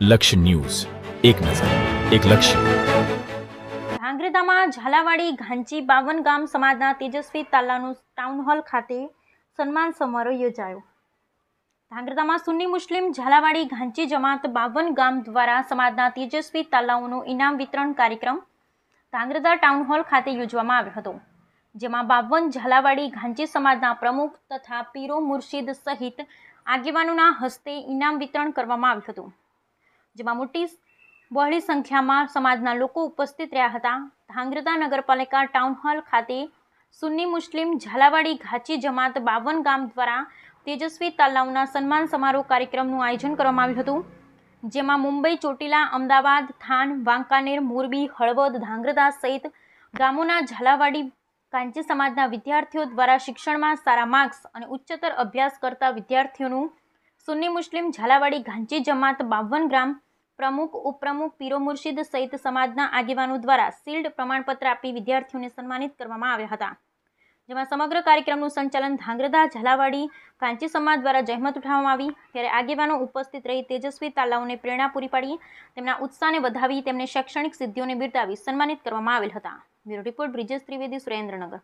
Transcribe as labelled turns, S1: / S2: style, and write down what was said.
S1: લક્ષ્ય ન્યૂઝ. એક નજર, એક લક્ષ્ય.
S2: ધાંગ્રધામાં ઝાલાવાડી ઘાંચી બાવન ગામ સમાજના તેજસ્વી તાલાનું ટાઉન હોલ ખાતે સન્માન સમારોહ યોજાયો. ધાંગ્રધામાં સુન્ની મુસ્લિમ ઝાલાવાડી ઘાંચી જમાત બાવન ગામ દ્વારા સમાજના તેજસ્વી તાલાઓનું ઇનામ વિતરણ કાર્યક્રમ ધાંગ્રધા ટાઉન હોલ ખાતે યોજવામાં આવ્યો હતો, જેમાં બાવન ઝાલાવાડી ઘાંચી સમાજના પ્રમુખ તથા પીરો મુર્શિદ સહિત આગેવાનોના હસ્તે ઇનામ વિતરણ કરવામાં આવ્યું હતું. જેમાં મોટી બહોળી સંખ્યામાં સમાજના લોકો ઉપસ્થિત રહ્યા હતા. ધાંગ્રધા નગરપાલિકા ટાઉન હોલ ખાતે સુન્ની મુસ્લિમ ઝાલાવાડી ઘાચી જમાત બાવન ગામ દ્વારા તેજસ્વી તાલાવના સન્માન સમારોહ કાર્યક્રમનું આયોજન કરવામાં આવ્યું હતું. જેમાં મુંબઈ, ચોટીલા, અમદાવાદ, થાન, વાંકાનેર, મોરબી, હળવદ ધાંગ્રધા સહિત ગામોના ઝાલાવાડી કાંચી સમાજના વિદ્યાર્થીઓ દ્વારા શિક્ષણમાં સારા માર્ક્સ અને ઉચ્ચતર અભ્યાસ કરતા વિદ્યાર્થીઓનું સુન્ની મુસ્લિમ ઝાલાવાડી ઘાંચી જમાત બાવન ગ્રામ પ્રમુખ, ઉપપ્રમુખ પીરો મુર્શિદ સહિત સમાજના આગેવાનો દ્વારા શિલ્ડ પ્રમાણપત્ર આપી વિદ્યાર્થીઓને સન્માનિત કરવામાં આવ્યા હતા. જેમાં સમગ્ર કાર્યક્રમનું સંચાલન ધાંગ્રધા ઝાલાવાડી કાંચી સમાજ દ્વારા જહેમત ઉઠાવવામાં આવી. ત્યારે આગેવાનો ઉપસ્થિત રહી તેજસ્વી તાલાઓને પ્રેરણા પૂરી પાડી, તેમના ઉત્સાહને વધાવી, તેમને શૈક્ષણિક સિદ્ધિઓને બિરદાવી સન્માનિત કરવામાં આવેલ હતા. Bureau report Brijesh Trivedi Surendranagar.